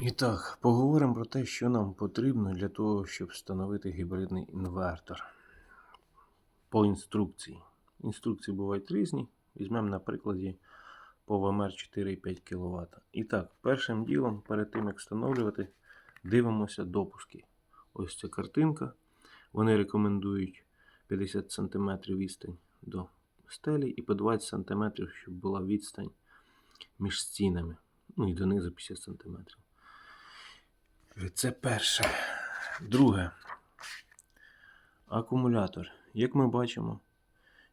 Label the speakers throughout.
Speaker 1: І так, поговоримо про те, що нам потрібно для того, щоб встановити гібридний інвертор. По інструкції. Інструкції бувають різні. Візьмемо на прикладі по ВМР 4,5 кВт. І так, першим ділом, перед тим як встановлювати, дивимося допуски. Ось ця картинка. Вони рекомендують 50 см відстань до стелі і по 20 см, щоб була відстань між стінами. Ну і донизу 50 см. Це перше. Друге. Акумулятор. Як ми бачимо,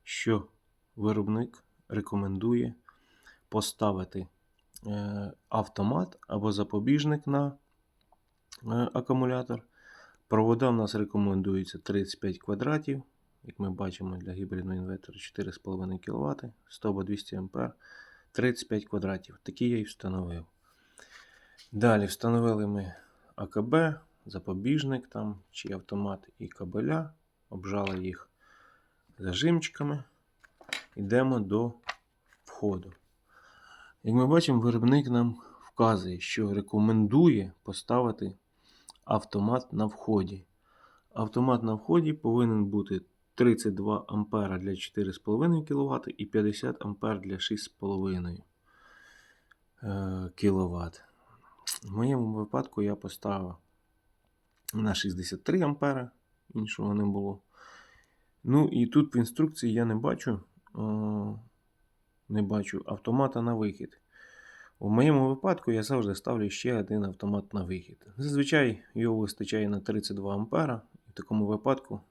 Speaker 1: що виробник рекомендує поставити е, автомат або запобіжник на е, акумулятор. Провода в нас рекомендується 35 квадратів. Як ми бачимо, для гібридного інвертора 4,5 кВт, 100 або 200 А, 35 квадратів. Такі я і встановив. Далі встановили ми АКБ, запобіжник там, чи автомат і кабеля. Обжали їх зажимчиками. Йдемо до входу. Як ми бачимо, виробник нам вказує, що рекомендує поставити автомат на вході. Автомат на вході повинен бути 32 А для 4,5 кВт і 50 А для 6,5 кВт. В моєму випадку я поставив на 63 ампера, іншого не було. Ну і тут в інструкції я не бачу, не бачу автомата на вихід. У моєму випадку я завжди ставлю ще один автомат на вихід. Зазвичай його вистачає на 32 ампера. В такому випадку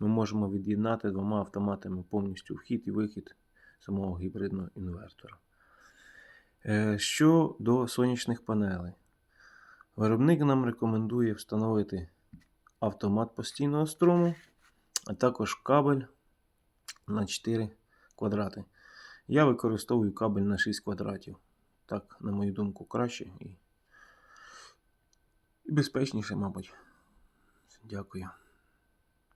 Speaker 1: ми можемо від'єднати двома автоматами повністю вхід і вихід самого гібридного інвертора. Е, Щодо сонячних панелей. Виробник нам рекомендує встановити автомат постійного струму, а також кабель на 4 квадрати. Я використовую кабель на 6 квадратів. Так, на мою думку, краще і, безпечніше, мабуть. Дякую.